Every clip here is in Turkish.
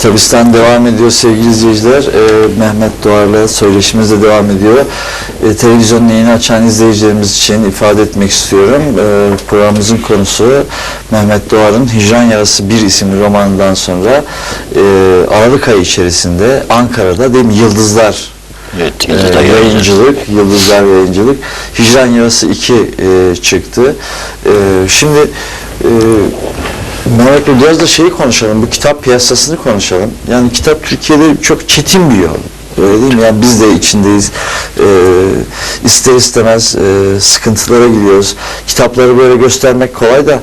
Kitabistan devam ediyor sevgili izleyiciler. Ee, Mehmet Doğar'la söyleşimiz de devam ediyor. Ee, televizyonun yayını açan izleyicilerimiz için ifade etmek istiyorum. Ee, programımızın konusu Mehmet Doğar'ın Hicran Yarası 1 isimli romanından sonra e, Aralık ayı içerisinde Ankara'da değil mi Yıldızlar Evet, e, Yıldızlar Yayıncılık. yayıncılık, Yıldızlar Yayıncılık. Hicran Yarası 2 e, çıktı. E, şimdi e, Bey biraz da şeyi konuşalım, bu kitap piyasasını konuşalım. Yani kitap Türkiye'de çok çetin bir yol. Öyle değil mi? Yani biz de içindeyiz. E, ister istemez e, sıkıntılara giriyoruz. Kitapları böyle göstermek kolay da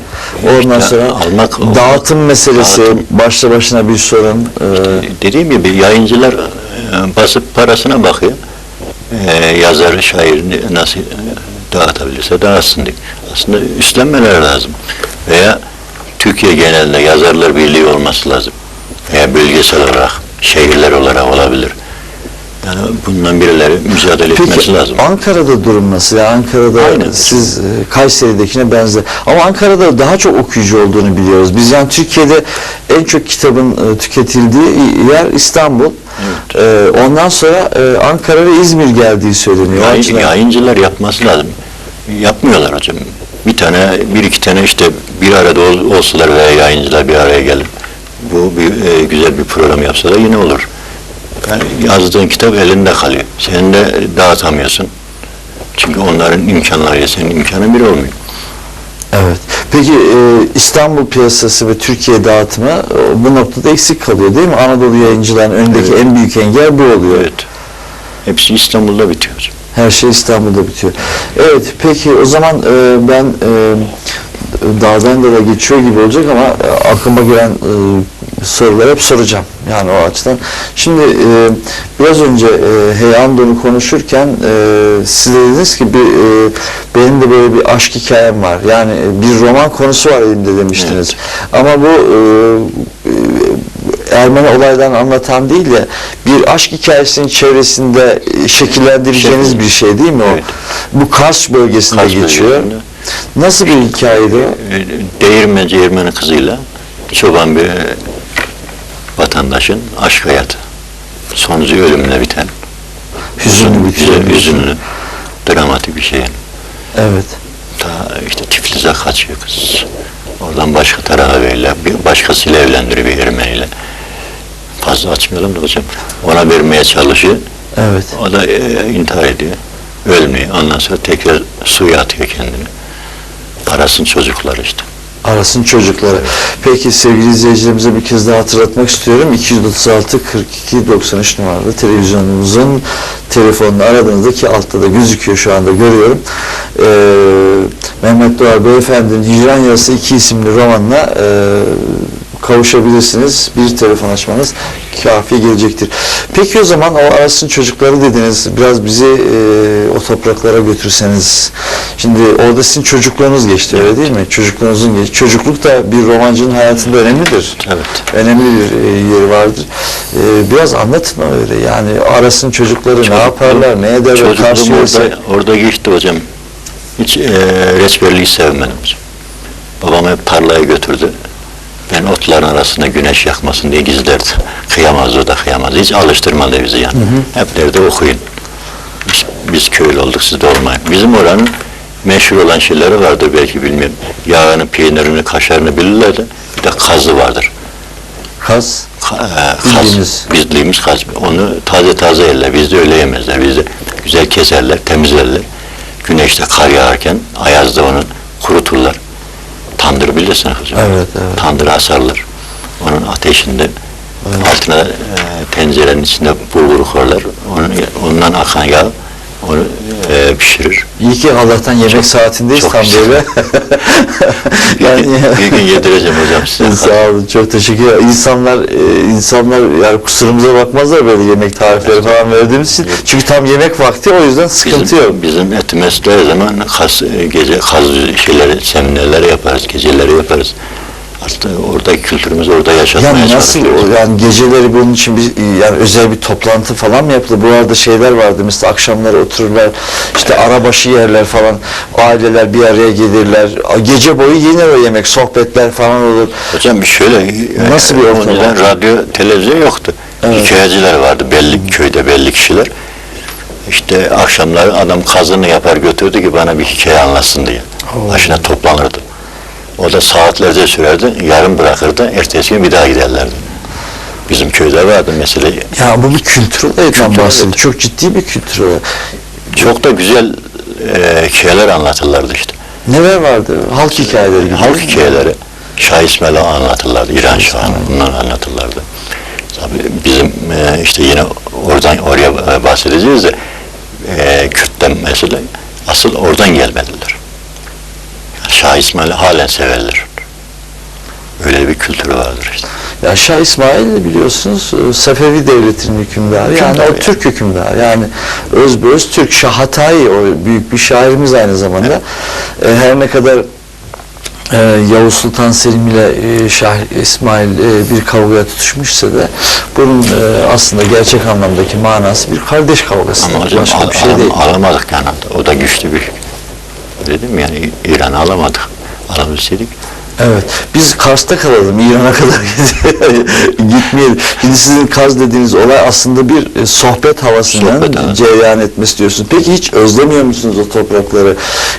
ondan sonra almak- dağıtım meselesi Dağıtım. başlı başına bir sorun. E, Dediğim gibi yayıncılar e, basıp parasına bakıyor. E, yazarı, şairini nasıl e, dağıtabilirse dağıtsın diye. Aslında üstlenmeleri lazım. Veya Türkiye genelinde yazarlar birliği olması lazım. Veya bölgesel olarak, şehirler olarak olabilir. Yani bundan birileri mücadele etmesi Peki lazım. Ankara'da durum nasıl? Yani Ankara'da Aynen. siz e, Kayseri'dekine benzer. Ama Ankara'da daha çok okuyucu olduğunu biliyoruz. Biz yani Türkiye'de en çok kitabın e, tüketildiği yer İstanbul. E, ondan sonra e, Ankara ve İzmir geldiği söyleniyor. Yayın- yayıncılar yapması lazım. Yapmıyorlar hocam. Bir tane, bir iki tane işte bir arada ol, olsalar veya yayıncılar bir araya gelir. Bu bir, e, güzel bir program yapsalar yine olur. Yani yazdığın kitap elinde kalıyor. Sen de dağıtamıyorsun. Çünkü onların imkanlarıyla senin imkanın bir olmuyor. Evet. Peki e, İstanbul piyasası ve Türkiye dağıtımı e, bu noktada eksik kalıyor değil mi? Anadolu yayıncıların önündeki Evet. en büyük engel bu oluyor. Evet. Hepsi İstanbul'da bitiyor. Her şey İstanbul'da bitiyor. Evet, peki o zaman e, ben e, dağdan da geçiyor gibi olacak ama e, aklıma gelen e, soruları hep soracağım. Yani o açıdan. Şimdi e, biraz önce e, Heyando'nu konuşurken e, siz de dediniz ki bir, e, benim de böyle bir aşk hikayem var. Yani bir roman konusu var elimde demiştiniz. Ama bu e, Ermeni olaydan anlatan değil de bir aşk hikayesinin çevresinde e, şekillendireceğiniz Şekil- bir şey değil mi o? Evet. Bu Kars bölgesinde Kars geçiyor. bölgesinde. Nasıl bir hikayeydi o? E, Değirmenci Ermeni kızıyla çoban bir vatandaşın aşk hayatı. Sonucu ölümle biten. Hüzünlü. Hüzün- Hüzünlü, dramatik bir şey. Evet. Ta işte Tiflis'e kaçıyor kız. Oradan başka tarafa verirler. Bir başkasıyla evlendiriyor bir Ermeniyle. Fazla açmayalım da hocam. Ona vermeye çalışıyor. Evet. O da e, intihar ediyor. Ölmüyor. Ondan sonra tekrar suya atıyor kendini. Parasın çocukları işte. Arasın çocukları. Peki sevgili izleyicilerimize bir kez daha hatırlatmak istiyorum. 236 42 93 numaralı televizyonumuzun telefonunu aradığınızda ki altta da gözüküyor şu anda görüyorum. Ee, Mehmet Doğar Beyefendi'nin Hicran Yarısı 2 isimli romanına e, kavuşabilirsiniz. Bir telefon açmanız kafi gelecektir. Peki o zaman o arasın çocukları dediniz. Biraz bizi e, o topraklara götürseniz. Şimdi orada sizin çocukluğunuz geçti öyle değil mi? Çocukluğunuzun geçti. Çocukluk da bir romancının hayatında önemlidir. Evet. Önemli bir e, yeri vardır. E, biraz anlatın öyle yani arasın çocukları ne yaparlar, ne ederler, karşılıyorsa. orada, orada geçti hocam. Hiç e, reçberliği sevmedim. Babam hep tarlaya götürdü. Ben otların arasında güneş yakmasın diye gizlerdi. Kıyamaz o da kıyamaz. Hiç alıştırmadı bizi yani. Hep derdi okuyun. Biz, biz köylü olduk siz de olmayın. Bizim oranın meşhur olan şeyleri vardır belki bilmiyorum. Yağını, peynirini, kaşarını bilirler de bir de kazı vardır. Kaz. Ka- e, Bildiğimiz. Kaz, bizliğimiz kaz. Onu taze taze yerler. Bizde öyle yemezler. Bizde güzel keserler, temizlerler. Güneşte kar yağarken ayazda onu kuruturlar. Tandır bilirsin hocam. Evet, evet. Tandır asarlar. Onun ateşinde altına e, tencerenin içinde bulgur koyarlar. Onun, ondan akan yağ onu e, pişirir. İyi ki Allah'tan yemek saatindeyiz çok tam güzel. böyle. Bir, gün, bir gün yedireceğim hocam size. Sağ olun, çok teşekkür ederim. İnsanlar, e, insanlar yani kusurumuza bakmazlar böyle yemek tarifleri falan verdiğimiz için. Çünkü tam yemek vakti o yüzden sıkıntı bizim, yok. Bizim etimiz her zaman kas, e, gece kaz şeyleri, seminerleri yaparız, geceleri yaparız. Aslında oradaki kültürümüzü orada yaşatmaya Yani nasıl çalışıyoruz. yani geceleri bunun için bir yani özel bir toplantı falan mı yapıldı? Bu arada şeyler vardı mesela akşamları otururlar işte arabaşı yerler falan aileler bir araya gelirler gece boyu yenir o yemek sohbetler falan olur. Hocam bir şöyle Nasıl e, bir ortam önceden radyo televizyon yoktu. Evet. Hikayeciler vardı belli köyde belli kişiler. İşte akşamları adam kazını yapar götürdü ki bana bir hikaye anlatsın diye. Başına toplanırdı. O da saatlerce sürerdi. Yarım bırakırdı. Ertesi gün bir daha giderlerdi. Bizim köyde vardı mesela. Ya bu bir kültür olayından bahsediyor. Çok ciddi bir kültür. Çok da güzel e, hikayeler anlatırlardı işte. Neler vardı? Halk hikayeleri gibi. Halk hikayeleri. Şah İsmail'i anlatırlardı. İran Şah'ını bunları anlatırlardı. Tabii bizim e, işte yine oradan oraya e, bahsedeceğiz de e, Kürt'ten mesela asıl oradan gelmeliler. Şah İsmail'i halen severler. Öyle bir kültürü vardır işte. Ya Şah İsmail biliyorsunuz e, Sefevi devletinin hükümdarı. Yani o. Türk hükümdarı. Yani özbeöz Türk. Şah Hatayi o büyük bir şairimiz aynı zamanda. E, her ne kadar e, Yavuz Sultan Selim ile e, Şah İsmail e, bir kavgaya tutuşmuşsa da bunun e, aslında gerçek anlamdaki manası bir kardeş kavgası. Ama hocam Başka bir şey değil. alamadık yani. O da güçlü bir Mi? Yani İran'ı alamadık. Alabilseydik. Evet. Biz Kars'ta kalalım. İran'a kadar gitmeyelim. Şimdi sizin Kars dediğiniz olay aslında bir e, sohbet havasından Sohbet, evet. cereyan etmesi diyorsunuz. Peki hiç özlemiyor musunuz o toprakları?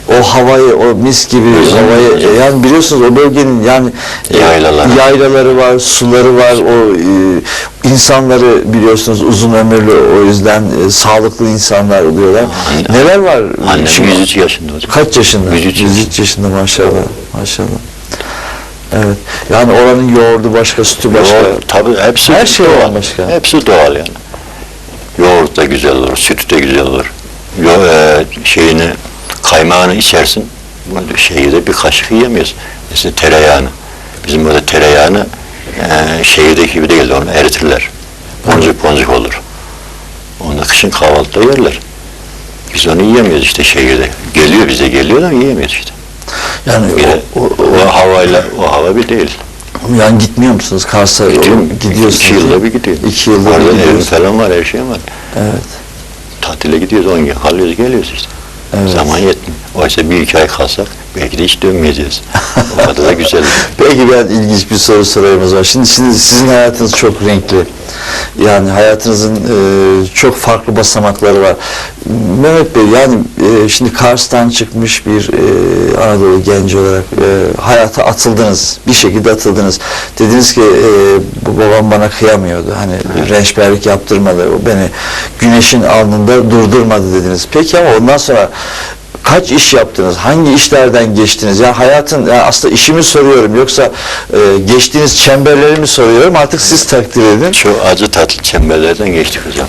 O havayı, o mis gibi Özlemiyorum havayı. hocam. Yani biliyorsunuz o bölgenin yani e, Yaylaları. yaylaları var, suları var. O e, insanları biliyorsunuz uzun ömürlü o yüzden e, sağlıklı insanlar oluyorlar. Anne- Neler var? Annem Şimdi- 103 yaşında hocam. Kaç yaşında? 103 103 yaşında maşallah. Maşallah. Evet. Yani oranın yoğurdu başka, sütü başka. Yoğurt, tabii hepsi Her şey doğal. bambaşka. Hepsi doğal yani. Yoğurt da güzel olur, süt de güzel olur. Yo, e, şeyini, kaymağını içersin. Bu şehirde bir kaşık yiyemiyoruz. Mesela tereyağını. Bizim burada tereyağını e, şehirdeki gibi değil, onu eritirler. Boncuk boncuk olur. Onu kışın kahvaltıda yerler. Biz onu yiyemiyoruz işte şehirde. Geliyor bize geliyor ama yiyemiyoruz işte. Yani Bir de o, o, o havayla, o hava bir değil. o- yani gitmiyor musunuz Kars'a? Gidiyorum. Gidiyorsunuz. İki yılda bir gidiyorum. İki yılda bir Orada evim gidiyorsunuz. falan var, her şeyim var. Evet. Tatile gidiyoruz, 10 gün kalıyoruz, geliyoruz işte. Evet. Zaman yetmiyor. Oysa bir iki ay kalsak belki de hiç dönmeyeceğiz. o kadar da güzel. Peki ben ilginç bir soru sorayım o zaman. Şimdi, şimdi sizin hayatınız çok renkli. Yani hayatınızın e, çok farklı basamakları var. Mehmet Bey yani e, şimdi Kars'tan çıkmış bir e, Anadolu genci olarak e, hayata atıldınız. Bir şekilde atıldınız. Dediniz ki e, babam bana kıyamıyordu. Hani rençberlik yaptırmadı. O beni güneşin alnında durdurmadı dediniz. Peki ama ondan sonra kaç iş yaptınız? Hangi işlerden geçtiniz? Ya hayatın ya aslında işimi soruyorum yoksa e, geçtiğiniz çemberleri mi soruyorum? Artık siz takdir edin. Şu acı tatlı çemberlerden geçtik hocam.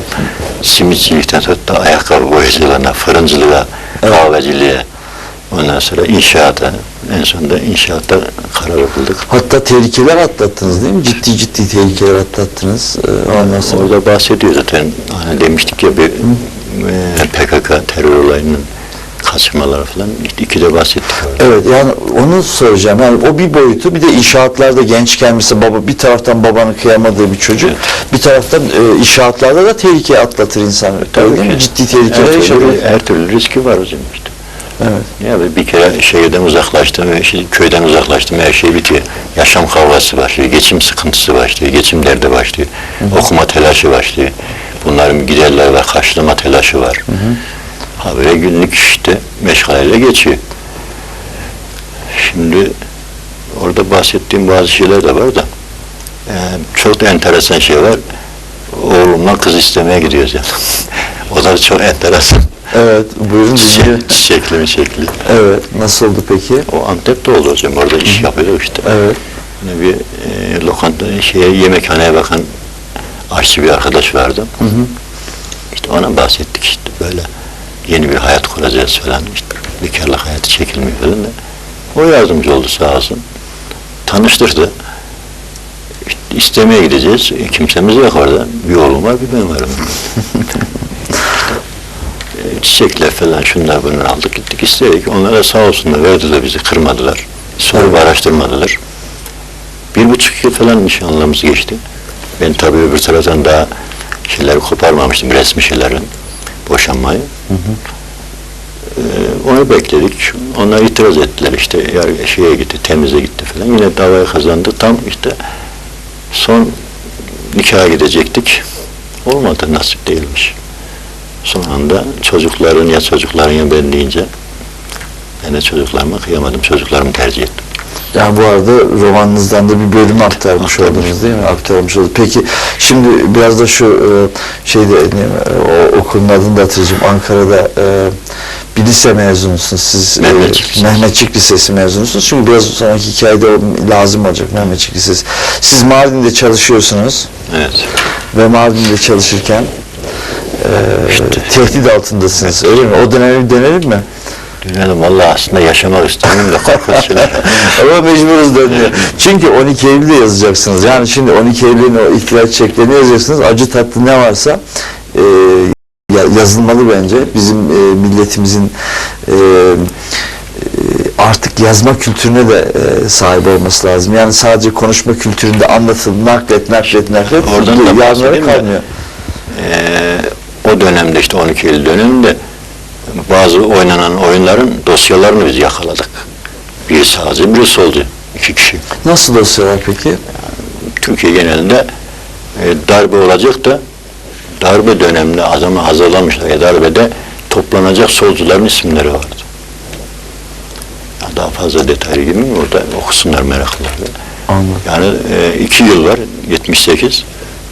Simitçilikten tut da ayakkabı boyacılığına, fırıncılığa, kahveciliğe, ondan sonra inşaata, en sonunda inşaatta karar kıldık. Hatta tehlikeler atlattınız değil mi? Ciddi ciddi tehlikeler atlattınız. E, ondan sonra Orada bahsediyor zaten. Hani demiştik ya bir e, PKK terör olayının kaçırmaları falan. İşte iki de bahsettik. Evet yani onu soracağım. Yani o bir boyutu bir de inşaatlarda gençken mesela baba bir taraftan babanın kıyamadığı bir çocuk Evet. bir taraftan e, inşaatlarda da tehlike atlatır insan. Öyle değil mi? Ciddi tehlikeler her türlü, her türlü riski var hocam işte. Evet. Ya bir kere şehirden uzaklaştım, ve şey- köyden uzaklaştım, her şey bitiyor. Yaşam kavgası başlıyor, geçim sıkıntısı başlıyor, geçim derdi başlıyor, okuma telaşı başlıyor. Bunların giderler var, karşılama telaşı var. Ha böyle günlük işte meşgaleyle geçiyor. Şimdi orada bahsettiğim bazı şeyler de var da e, çok da enteresan şey var. Oğlumla kız istemeye gidiyoruz yani. o da çok enteresan. Evet. Buyurun. Çiçek, çiçekli mi çiçekli. Evet. Nasıl oldu peki? O Antep'te oldu hocam. Orada iş yapıyor işte. Evet. Yine bir e, lokanta, şeye, yemekhaneye bakan aşçı bir arkadaş vardı. Hı hı. İşte ona bahsettik işte böyle yeni bir hayat kuracağız falan işte bekarlık hayatı çekilmiyor falan da. O yardımcı oldu sağ olsun. Tanıştırdı. İşte istemeye gideceğiz. E, kimsemiz yok orada. Bir oğlum var bir ben varım. E, çiçekler falan şunlar bunlar aldık gittik istedik. Onlara sağ olsunlar verdiler bizi kırmadılar. Sorup araştırmadılar. Bir buçuk yıl falan nişanlığımız geçti. Ben tabii öbür taraftan daha şeyleri koparmamıştım, resmi şeylerin boşanmayı. Ee, onu bekledik. Onlar itiraz ettiler işte yargı şeye gitti, temize gitti falan. Yine davayı kazandı. Tam işte son nikaha gidecektik. Olmadı, nasip değilmiş. Son anda çocukların ya çocukların ya ben deyince ben de çocuklarıma kıyamadım. Çocuklarımı tercih ettim. Yani bu arada romanınızdan da bir bölüm aktarmış oldunuz değil mi? Aktarmış oldunuz. Peki şimdi biraz da şu e, şeyde ne, o okulun adını da hatırlayacağım. Ankara'da e, bir lise mezunusunuz siz. e, Mehmetçik Lisesi. Mehmetçik Lisesi mezunusunuz. Çünkü biraz sonraki hikayede lazım olacak Mehmetçik Lisesi. Siz Mardin'de çalışıyorsunuz Evet. ve Mardin'de çalışırken e, tehdit altındasınız. Öyle mi? O dönemi dönelim mi? Dönelim vallahi aslında yaşamak istemiyorum da. Ama mecburuz dönmeye. Çünkü 12 Eylül'de yazacaksınız. Yani şimdi 12 Eylül'ün o ihtilaç çeklerini yazacaksınız. Acı tatlı ne varsa e, ya- yazılmalı bence. Bizim e, milletimizin e, e, artık yazma kültürüne de e, sahip olması lazım. Yani sadece konuşma kültüründe anlatıl, naklet, naklet, naklet. Oradan da mi? kalmıyor. Ee, o dönemde işte 12 Eylül döneminde bazı oynanan oyunların dosyalarını biz yakaladık. Biri sağcı, biri solcu. iki kişi. Nasıl dosyalar peki? Türkiye genelinde e, darbe olacak da darbe döneminde adamı hazırlamışlar. Ya darbede toplanacak solcuların isimleri vardı. Ya daha fazla detaya girmeyeyim orada okusunlar meraklılar. Anladım. Yani e, iki yıl var, 78,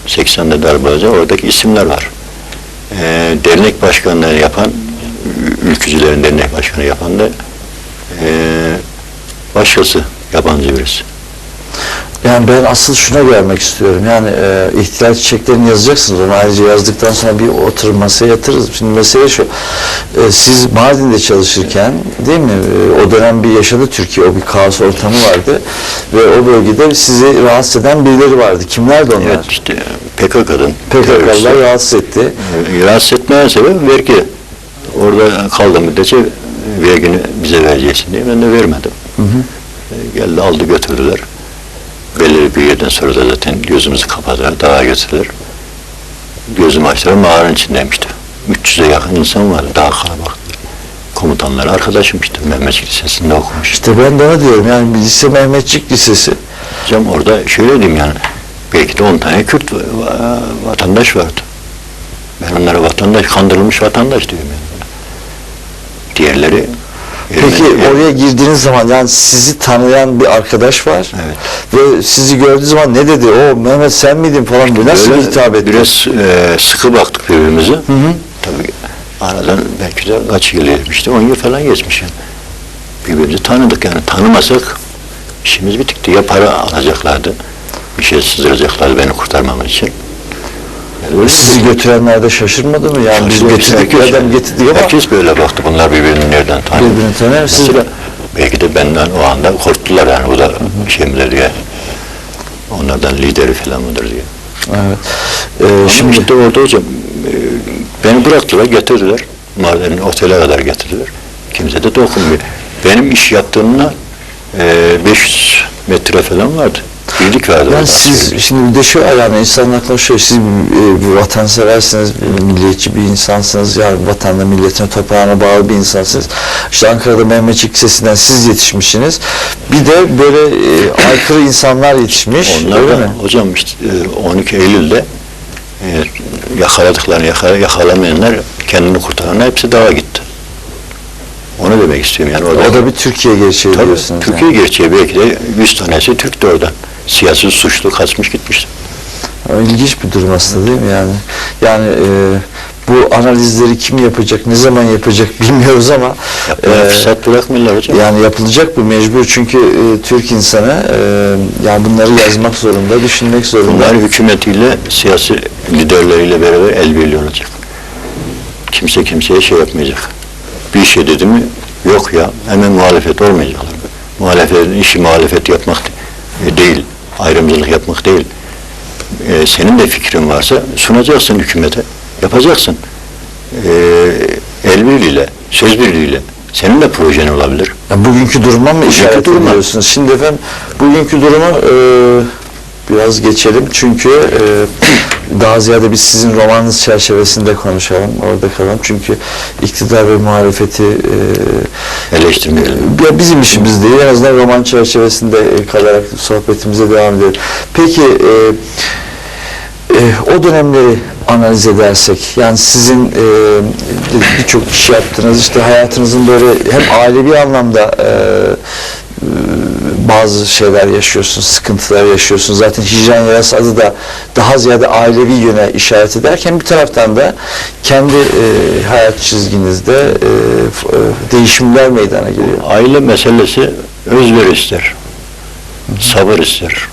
80'de darbe olacak, oradaki isimler var. E, dernek başkanlığı yapan, ülkücülerin dernek başkanı yapan da e, başkası, yabancı birisi. Yani ben asıl şuna gelmek istiyorum. Yani e, ihtiyaç çiçeklerini yazacaksınız. Onu ayrıca yazdıktan sonra bir oturur masaya yatırırız. Şimdi mesele şu. e, siz Mardin'de çalışırken değil mi? e, o dönem bir yaşadı Türkiye. O bir kaos ortamı vardı. Ve o bölgede sizi rahatsız eden birileri vardı. Kimlerdi onlar? Evet işte PKK'nın PKK'lılar rahatsız etti. E, rahatsız etmeyen sebep vergi. Orada kaldı müddetçe vergini bize vereceksin diye ben de vermedim. E, geldi aldı götürdüler. Belirli bir yerden sonra da zaten gözümüzü kapattılar, dağa götürdüler. Gözümü açtılar, mağaranın içindeymişti. 300'e yakın insan vardı, daha kalabalık. Komutanlar arkadaşım işte Mehmetçik Lisesi'nde okumuş. İşte ben de diyorum. Yani lise Mehmetçik Lisesi. Hocam orada şöyle diyeyim yani, belki de 10 tane Kürt va- va- vatandaş vardı. Ben onlara vatandaş, kandırılmış vatandaş diyorum yani. Diğerleri... Peki Ermeni- oraya girdiğiniz zaman yani sizi tanıyan bir arkadaş var. Evet. Ve sizi gördüğü zaman ne dedi? O Mehmet sen miydin falan böyle nasıl Böyle hitap etti? Biraz e, sıkı baktık birbirimize. Tabii aradan belki de kaç yıl geçmişti, 10 yıl falan geçmiş yani. Birbirimizi tanıdık yani. Tanımasak işimiz bitikti. Ya para alacaklardı, bir şey sızdıracaklardı beni kurtarmam için. Yani öyle Sizi götürenler de şaşırmadı mı? Yani biz getirdik herkes- adam getirdik ama Herkes böyle baktı. Bunlar birbirini nereden tanıyor? birbirini tanır. Siz Mesela belki de benden o anda korktular yani bu da şey midir diye. Onlardan lideri falan mıdır diye. evet. Ee, Şimdi şimdi işte orada hocam e, beni bıraktılar getirdiler. Mardin'in otele kadar getirdiler. Kimse de dokunmuyor. Benim iş yaptığımda e, 500 metre falan vardı. Birlik vardı. yani siz şimdi bir de şu insanın aklına şöyle siz bir, bir vatanseversiniz, bir milliyetçi bir insansınız yani vatanla milletine toprağına bağlı bir insansınız. İşte Ankara'da Mehmetçik Lisesi'nden siz yetişmişsiniz. Bir de böyle e, aykırı insanlar yetişmiş. Onlar öyle mi? hocam işte e, 12 Eylül'de e, yakaladıklarını yakala, yakalamayanlar kendini kurtaranlar hepsi dağa gitti. Onu demek istiyorum yani orada. O da bir Türkiye gerçeği Tabii, diyorsunuz. Türkiye yani. gerçeği belki de 100 tanesi Türk de oradan. Siyasi suçlu kaçmış gitmiş. Ama İlginç bir durum aslında değil mi yani? Yani e, bu analizleri kim yapacak, ne zaman yapacak bilmiyoruz ama Yapmaya e, fırsat bırakmıyorlar hocam. yani yapılacak bu mecbur çünkü e, Türk insanı e, yani bunları yazmak zorunda, düşünmek zorunda. Bunlar hükümetiyle, siyasi liderleriyle beraber el birliği olacak. Kimse kimseye şey yapmayacak. Bir şey dedi mi, yok ya, hemen muhalefet olmayacaklar. Muhalefetin işi muhalefet yapmak de- değil, ayrımcılık yapmak değil. Ee, senin de fikrin varsa sunacaksın hükümete, yapacaksın. Ee, el birliğiyle, söz birliğiyle. Senin de projen olabilir. Ya bugünkü duruma mı işaret ediyorsunuz? Şimdi efendim Bugünkü durumu e, biraz geçelim çünkü e, daha ziyade biz sizin romanınız çerçevesinde konuşalım, orada kalalım. Çünkü iktidar ve muhalefeti e, Eleştirmeyelim. ya bizim işimiz değil. En azından roman çerçevesinde e, kalarak sohbetimize devam edelim. Peki e, e, o dönemleri analiz edersek yani sizin e, birçok iş yaptınız işte hayatınızın böyle hem ailevi anlamda e, e, bazı şeyler yaşıyorsunuz, sıkıntılar yaşıyorsunuz. Zaten hicran yarası adı da daha ziyade ailevi yöne işaret ederken bir taraftan da kendi e, hayat çizginizde e, e, değişimler meydana geliyor. Aile meselesi özveri ister. Sabır ister.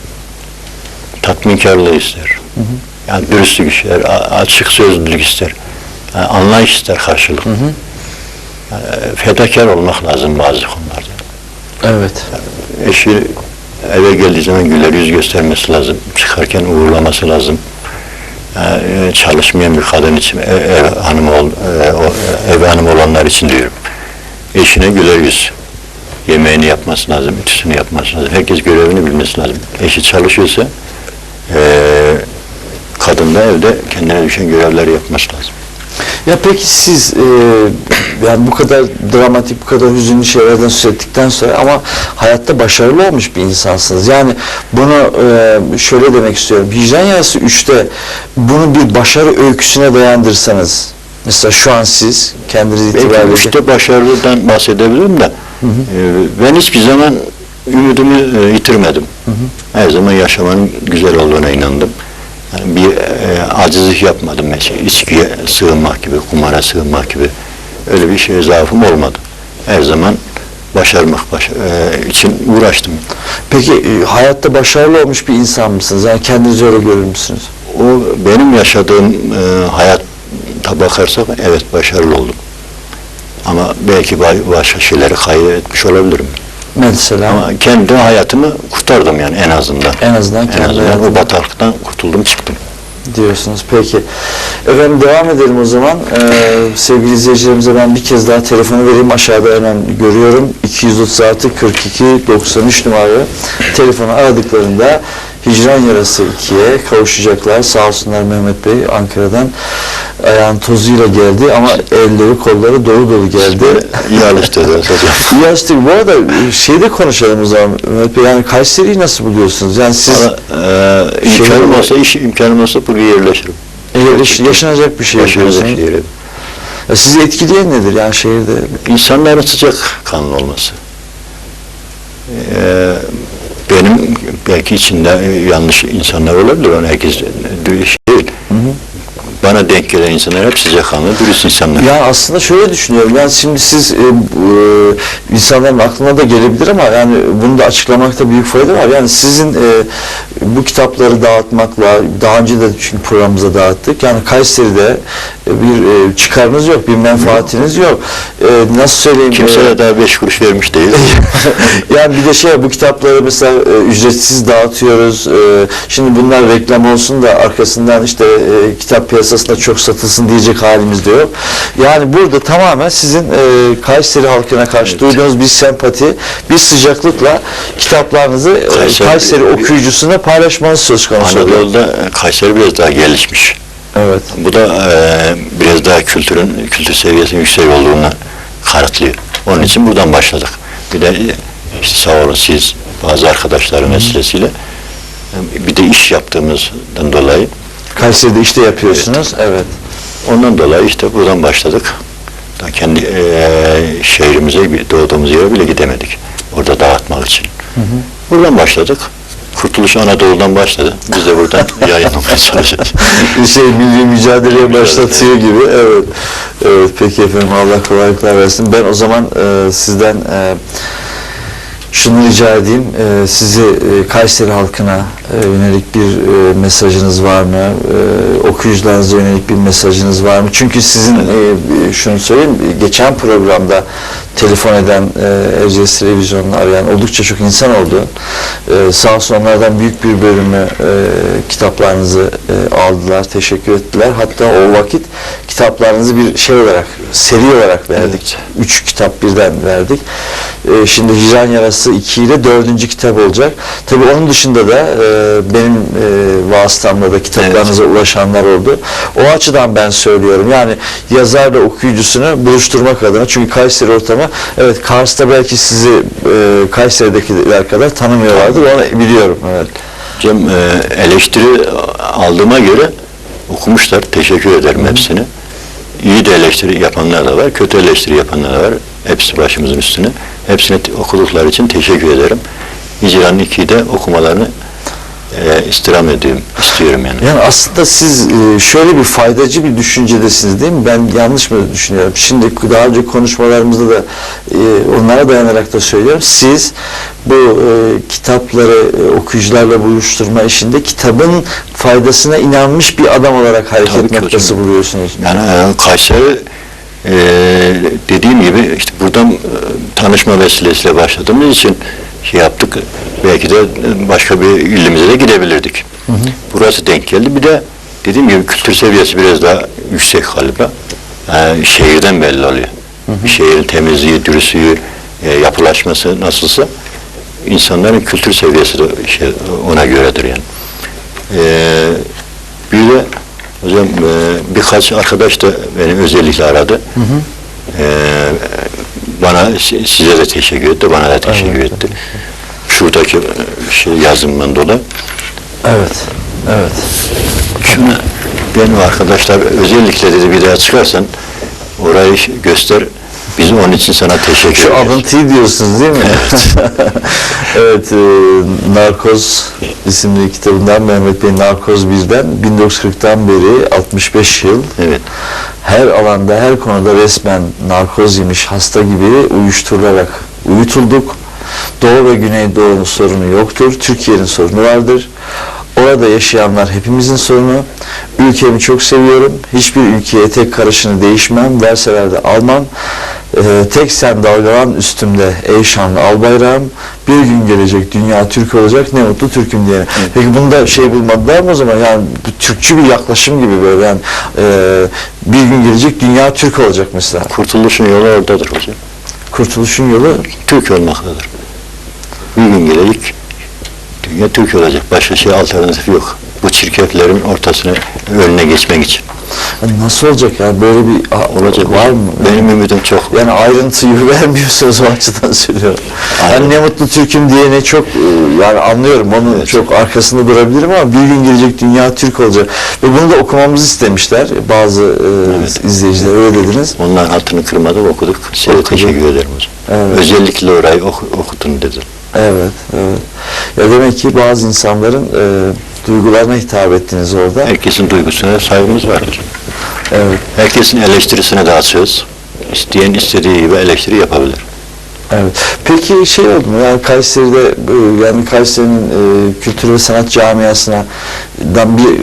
Tatminkarlığı ister. Yani dürüstlük ister. Açık sözlülük ister. Yani anlayış ister karşılık. Yani fedakar olmak lazım bazı konularda. Evet. Eşi eve geldiği zaman güler yüz göstermesi lazım. Çıkarken uğurlaması lazım. Yani, e, çalışmayan bir kadın için, ev, ev hanımı ol, e, o- ev hanımı olanlar için diyorum. Eşine güler yüz. Yemeğini yapması lazım, ütüsünü yapması lazım. Herkes görevini bilmesi lazım. Eşi çalışıyorsa e, kadın da evde kendine düşen görevleri yapması lazım. Ya peki siz e, yani bu kadar dramatik, bu kadar hüzünlü şeylerden söz ettikten sonra ama hayatta başarılı olmuş bir insansınız. Yani bunu e, şöyle demek istiyorum. Hicran Yarası 3'te bunu bir başarı öyküsüne dayandırsanız mesela şu an siz kendiniz Belki itibariyle işte başarıdan bahsedebilirim de e, ben hiçbir zaman ümidimi e, yitirmedim. Her zaman yaşamanın güzel olduğuna inandım. Bir e, acizlik yapmadım mesela. İçkiye sığınmak gibi, kumara sığınmak gibi öyle bir şey zaafım olmadı. Her zaman başarmak baş, e, için uğraştım. Peki e, hayatta başarılı olmuş bir insan mısınız? Yani kendinizi öyle görür müsünüz? O benim yaşadığım e, hayatta bakarsak evet başarılı oldum. Ama belki ba- başka şeyleri kaybetmiş olabilirim. Mesela Ama kendi hayatımı kurtardım yani en azından. en azından En kendi azından hayatınızı- o bataklıktan kurtuldum çıktım. diyorsunuz. Peki. Efendim devam edelim o zaman. Ee, sevgili izleyicilerimize ben bir kez daha telefonu vereyim. Aşağıda hemen görüyorum. 236 42 93 numaralı telefonu aradıklarında Hicran Yarası 2'ye kavuşacaklar. Sağ olsunlar Mehmet Bey Ankara'dan ayağın tozuyla geldi ama elleri kolları dolu dolu geldi. İyi alıştırdınız hocam. İyi açtık. Bu arada şeyde konuşalım o zaman Mehmet Bey. Yani Kayseri'yi nasıl buluyorsunuz? Yani siz Ama, e, Şey- imkanım olsa, iş imkanım olsa buraya yerleşirim. yaş- yaşanacak bir şey Yaşanacak yapıyorsunuz. yere. Ya sizi etkileyen nedir yani şehirde? İnsanların sıcak kanlı olması. E, benim belki içinde e, yanlış insanlar olabilir. Onu herkes. Bana denk gelen insanlar hep sıcakkanlı, dürüst insanlar. Yani aslında şöyle düşünüyorum. Yani şimdi siz e, e, insanların aklına da gelebilir ama yani bunu da açıklamakta büyük fayda var. Yani sizin e, bu kitapları dağıtmakla daha önce de çünkü programımıza dağıttık. Yani Kayseri'de bir e, çıkarınız yok, bir menfaatiniz yok. E, nasıl söyleyeyim? Kimse e, de daha beş kuruş vermiş değil. yani bir de şey bu kitapları mesela e, ücretsiz dağıtıyoruz. E, şimdi bunlar reklam olsun da arkasından işte e, kitap piyasasında çok satılsın diyecek halimiz de yok. Yani burada tamamen sizin e, Kayseri halkına karşı duyduğunuz bir sempati, bir sıcaklıkla kitaplarınızı e, Kayseri- Kayseri, okuyucusuna paylaşmanız söz konusu. Anadolu'da e, Kayseri biraz daha gelişmiş. Evet. Bu da e, biraz daha kültürün, kültür seviyesinin yüksek olduğunu kanıtlıyor. Onun için buradan başladık. Bir de işte sağ olun siz bazı arkadaşların vesilesiyle e, bir de iş yaptığımızdan dolayı Kayseri'de işte yapıyorsunuz. Evet. ondan dolayı işte buradan başladık. Daha kendi e, şehrimize, doğduğumuz yere bile gidemedik. Orada dağıtmak için. Buradan başladık. Kurtuluş Anadolu'dan başladı. Biz de buradan yayınlamaya çalışacağız. şey milli mücadeleye başlatıyor gibi. Evet. Evet peki efendim Allah kolaylıklar versin. Ben o zaman e, sizden e, şunu rica edeyim. E, sizi e, Kayseri halkına yönelik bir e, mesajınız var mı? E, okuyucularınıza yönelik bir mesajınız var mı? Çünkü sizin e, şunu söyleyeyim, geçen programda telefon eden e, Erciyes Televizyonu'nu arayan oldukça çok insan oldu. E, sağ olsun onlardan büyük bir bölümü e, kitaplarınızı e, aldılar, teşekkür ettiler. Hatta o vakit kitaplarınızı bir şey olarak, seri olarak verdik. Üç kitap birden verdik. E, şimdi Hicran Yarası 2 ile dördüncü kitap olacak. Tabii onun dışında da e, benim e, vasıtamla da kitaplarınıza ulaşanlar oldu. O açıdan ben söylüyorum. Yani yazarla okuyucusunu buluşturmak adına. Çünkü Kayseri ortamı, evet Kars'ta belki sizi e, Kayseri'dekiler kadar tanımıyorlardır. Onu biliyorum. Evet. Cem e, eleştiri aldığıma göre okumuşlar. Teşekkür ederim hepsine. İyi de eleştiri yapanlar da var, kötü eleştiri yapanlar da var. Hepsi başımızın üstüne. Hepsine okudukları için teşekkür ederim. Hicran 2'yi de okumalarını e, istirham ediyorum, istiyorum yani. Yani aslında siz e, şöyle bir faydacı bir düşüncedesiniz değil mi? Ben yanlış mı düşünüyorum? Şimdi daha önce konuşmalarımızda da e, onlara dayanarak da söylüyorum. Siz bu e, kitapları e, okuyucularla buluşturma işinde kitabın faydasına inanmış bir adam olarak hareket Tabii ki noktası hocam. buluyorsunuz. Yani e, Kayseri e, dediğim gibi işte buradan e, tanışma vesilesiyle başladığımız için şey yaptık. Belki de e, başka bir ilimize de gidebilirdik. Burası denk geldi. Bir de dediğim gibi kültür seviyesi biraz daha yüksek galiba. E, şehirden belli oluyor. Şehrin temizliği, dürüstlüğü, e, yapılaşması nasılsa insanların kültür seviyesi de şey, ona göredir yani. Ee, bir de hocam e, birkaç arkadaş da beni özellikle aradı. Ee, bana si- size de teşekkür etti, bana da teşekkür Evet, etti. Şuradaki e, şey yazımdan dolayı. Evet. Evet. Şunu benim arkadaşlar özellikle dedi bir daha çıkarsan orayı göster. Biz onun için sana teşekkür Şu ederiz. alıntıyı diyorsunuz değil mi? evet. e, Narkoz isimli kitabından Mehmet Bey Narkoz 1'den 1940'tan beri 65 yıl Evet. her alanda her konuda resmen narkoz yemiş hasta gibi uyuşturularak uyutulduk. Doğu ve Güneydoğu'nun sorunu yoktur. Türkiye'nin sorunu vardır. Orada yaşayanlar hepimizin sorunu. Ülkemi çok seviyorum. Hiçbir ülkeye tek karışını değişmem. Verseler de almam. Ee, tek sen dalgalan üstümde ey şanlı al bayrağım. Bir gün gelecek dünya Türk olacak ne mutlu Türk'üm diyene. Peki bunda şey bulmadılar mı o zaman? Yani Türkçü bir yaklaşım gibi böyle yani e, bir gün gelecek dünya Türk olacak mesela. Kurtuluşun yolu oradadır hocam. Kurtuluşun yolu Türk olmaktadır. Bir gün gelecek, dünya Türk olacak. Başka şey alternatif yok. Bu çirkeflerin ortasına, önüne geçmek için. Yani nasıl olacak yani böyle bir a- Olacak. var mı? Benim ümidim çok. Yani ayrıntıyı vermiyorsunuz o açıdan söylüyorum. Aynen. Yani ne mutlu Türk'üm diyene çok e, yani anlıyorum onu Evet. çok arkasında durabilirim ama bir gün gelecek dünya Türk olacak. Ve bunu da okumamızı istemişler bazı e, Evet. izleyiciler öyle dediniz. Onların altını kırmadık, okuduk. Size Okuduk. teşekkür ederim hocam. Evet. Özellikle orayı oku, okutun dedi. Evet, evet. Ya demek ki bazı insanların e, duygularına hitap ettiniz orada. Herkesin duygusuna saygımız var hocam. Evet, Herkesin eleştirisine de açığız. İsteyen istediği gibi eleştiri yapabilir. evet. Peki şey oldu mu? Yani Kayseri'de e, yani Kayseri'nin e, kültür ve sanat camiasına dan bir e,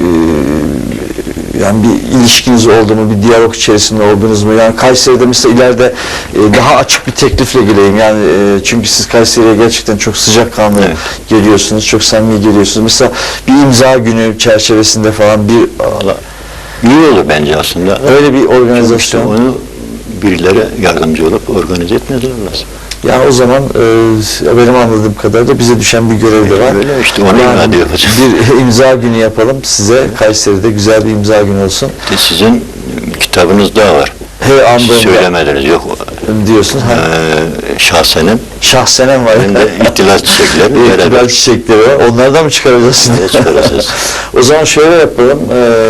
yani bir ilişkiniz oldu mu? Bir diyalog içerisinde oldunuz mu? Yani Kayseri'de mesela ileride e, daha açık bir teklifle geleyim. Yani e, çünkü siz Kayseri'ye gerçekten çok sıcakkanlı Evet. geliyorsunuz. Çok samimi geliyorsunuz. Mesela bir imza günü çerçevesinde falan bir Valla iyi olur bence aslında. öyle bir İşte organizasyon. onu birileri yardımcı olup organize etmeleri lazım. Yani o zaman e, benim anladığım kadarıyla bize düşen bir görev de var. Öyle işte, onu imza diyor hocam. Bir imza günü yapalım size. Kayseri'de güzel bir imza günü olsun. De sizin kitabınız daha var. Hey Siz söylemediniz yok. Diyorsun. Ha, Ee, şahsenim şahsenem var. ben de ihtilal çiçeklerini İhtilal çiçekleri var. Onlardan mı çıkaracağız? Ne çıkaracağız? o zaman şöyle yapalım. e,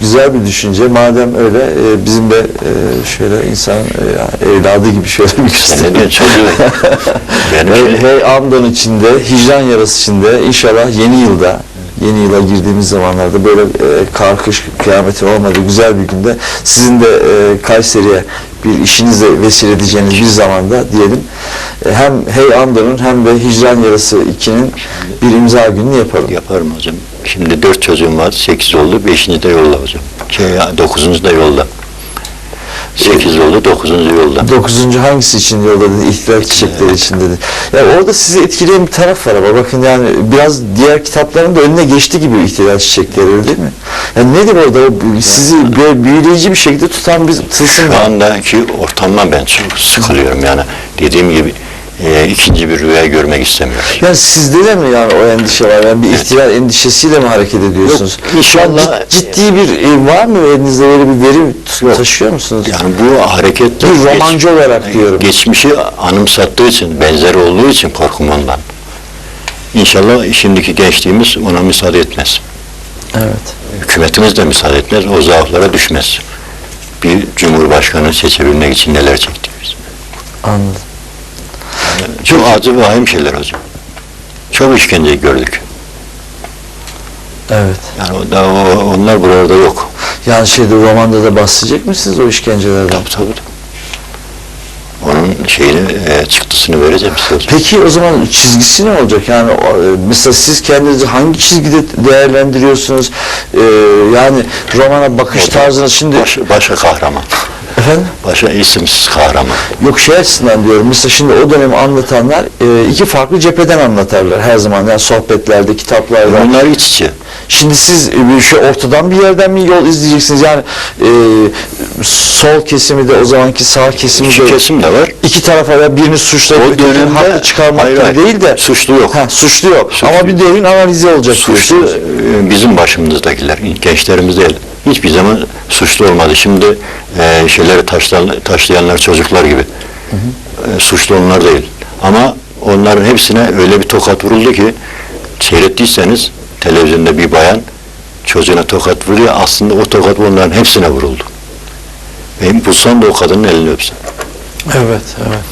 güzel bir düşünce. Madem öyle e, bizim de e, şöyle insan e, evladı gibi şöyle bir Sen ne gösterelim. diyorsun? Benim Hey, şey, hey Amdon içinde, hicran yarası içinde inşallah yeni yılda, yeni yıla girdiğimiz zamanlarda böyle e, kar kış kıyametin olmadığı güzel bir günde sizin de e, Kayseri'ye bir işinize vesile edeceğiniz bir zamanda diyelim e, hem Hey Andor'un hem de Hicran Yarası 2'nin bir imza gününü yapalım. Yaparım hocam. Şimdi dört çocuğum var. Sekiz oldu. Beşinci de yolla hocam. Şey, dokuzuncu da yolla. 8 şey- yolda, 9. yolda. 9. hangisi için yolda dedi? İhtilal çiçekleri evet. için dedi. Ya orada sizi etkileyen bir taraf var ama bakın yani biraz diğer kitapların da önüne geçti gibi ihtilal çiçekleri değil mi? Yani nedir orada sizi böyle büyüleyici bir şekilde tutan bir tılsım Şu andaki ortamdan ben çok sıkılıyorum yani. Dediğim gibi e, ikinci bir rüya görmek istemiyorum. Yani sizde de mi yani o endişe var? Yani bir ihtilal endişesiyle mi hareket ediyorsunuz? Yok, inşallah- Yani cid- ciddi bir e, var mı elinizde böyle bir veri Yok. taşıyor musunuz? Yani bu hareket Bir romancı olarak diyorum. Geçmişi anımsattığı için, benzeri olduğu için korkum ondan. İnşallah şimdiki gençliğimiz ona müsaade etmez. Evet. Hükümetimiz de müsaade etmez, o zaaflara düşmez. Bir cumhurbaşkanı seçebilmek için neler çektik biz. Anladım. Çok acı vahim şeyler hocam. Çok işkence gördük. Evet. Yani o, da, o- onlar burada yok. Yani şeyde romanda da bahsedecek misiniz o işkencelerden? Tabii tabii. Onun şeyini, e, çıktısını vereceğim size. Peki o zaman çizgisi ne olacak? Yani e, mesela siz kendinizi hangi çizgide değerlendiriyorsunuz? Ee, yani romana bakış tarzınız şimdi Baş, başa kahraman. Efendim Başa isimsiz kahraman. yok şey açısından diyorum. Mesela şimdi o dönemi anlatanlar e, iki farklı cepheden anlatarlar her zaman. Yani sohbetlerde, kitaplarda. Onlar iç içe. Şimdi siz e, bir şey ortadan bir yerden mi yol izleyeceksiniz? Yani e, sol kesimi de o zamanki sağ kesimi İki de kesim de var. iki tarafa da birini suçlayıp O ötekini dönemde- haklı çıkarmak Hayır, hayır. değil de Suçlu yok. Ha, suçlu yok. Suçlu Ama bir devrin analizi olacak Suçlu diyorsunuz. e, bizim başımızdakiler, gençlerimiz değil. Hiçbir zaman suçlu olmadı. Şimdi e, şeyleri taşlayan, taşlayanlar çocuklar gibi. E, suçlu onlar değil. Ama onların hepsine öyle bir tokat vuruldu ki seyrettiyseniz televizyonda bir bayan çocuğuna tokat vuruyor. Aslında o tokat onların hepsine vuruldu. Benim bulsam da o kadının elini öpsem. Evet, evet.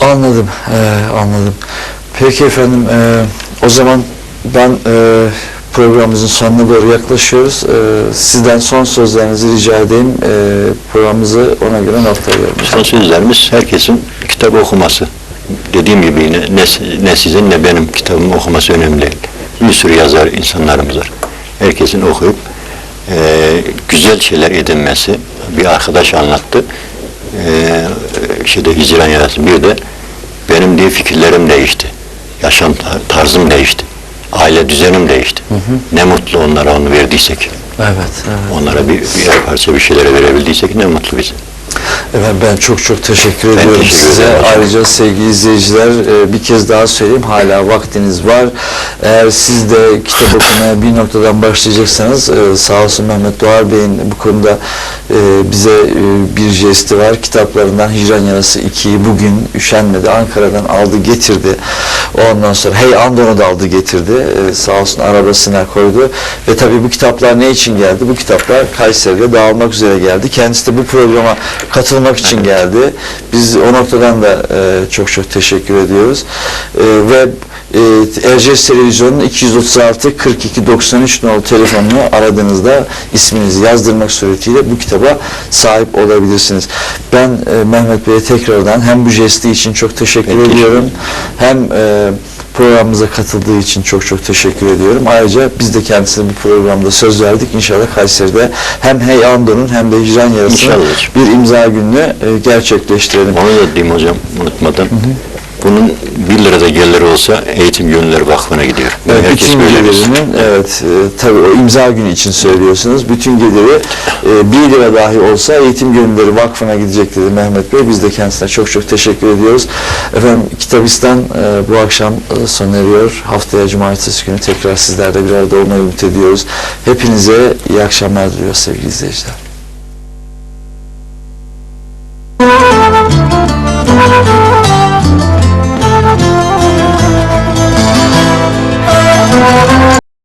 Anladım, ee, anladım. Peki efendim, ee, o zaman ben ee, programımızın sonuna doğru yaklaşıyoruz. Ee, sizden son sözlerinizi rica edeyim. Ee, programımızı ona göre noktalayalım. Son sözlerimiz herkesin kitap okuması. Dediğim gibi ne, ne, sizin ne benim kitabımı okuması önemli değil. Bir sürü yazar insanlarımız var. Herkesin okuyup eee, güzel şeyler edinmesi. Bir arkadaş anlattı. Eee şeyde hicran yarası. Bir de benim diye fikirlerim değişti. Yaşam tar- tarzım değişti. Aile düzenim değişti. Ne mutlu onlara onu verdiysek. Evet, evet. Onlara bir, bir parça bir şeylere verebildiysek ne mutlu bize. Efendim ben çok çok teşekkür Ben ediyorum teşekkür size. ederim. Ayrıca sevgili izleyiciler e, bir kez daha söyleyeyim hala vaktiniz var. Eğer siz de kitap okumaya bir noktadan başlayacaksanız e, sağ olsun Mehmet Doğar Bey'in bu konuda e, bize e, bir jesti var. Kitaplarından Hicran Yarası 2'yi bugün üşenmedi. Ankara'dan aldı getirdi. Ondan sonra Hey Andon'u da aldı getirdi. E, sağ olsun arabasına koydu. Ve tabii bu kitaplar ne için geldi? Bu kitaplar Kayseri'de dağılmak üzere geldi. Kendisi de bu programa katılmak için geldi. Biz o noktadan da e, çok çok teşekkür ediyoruz. E, ve e, Erciyes Televizyonu'nun 236 42 93 nolu telefonunu aradığınızda isminizi yazdırmak suretiyle bu kitaba sahip olabilirsiniz. Ben e, Mehmet Bey'e tekrardan hem bu jesti için çok teşekkür teşekkür ediyorum. Hem e, programımıza katıldığı için çok çok teşekkür ediyorum. Ayrıca biz de kendisine bu programda söz verdik. İnşallah Kayseri'de hem Hey Andon'un hem de Hicran Yarası'nın bir imza gününü e, gerçekleştirelim. Onu da diyeyim hocam unutmadan. Bunun 1 lirada geliri olsa Eğitim Gönülleri Vakfı'na gidiyor. Evet, Herkes bütün böyle gelirinin evet e, tabii o imza günü için söylüyorsunuz. Bütün geliri e, 1 lira dahi olsa Eğitim Gönülleri Vakfı'na gidecek dedi Mehmet Bey. Biz de kendisine çok çok teşekkür ediyoruz. Efendim Kitabistan e, bu akşam e, sona eriyor. Haftaya cumartesi günü tekrar sizlerle bir arada olmayı ümit ediyoruz. Hepinize iyi akşamlar diliyoruz sevgili izleyiciler.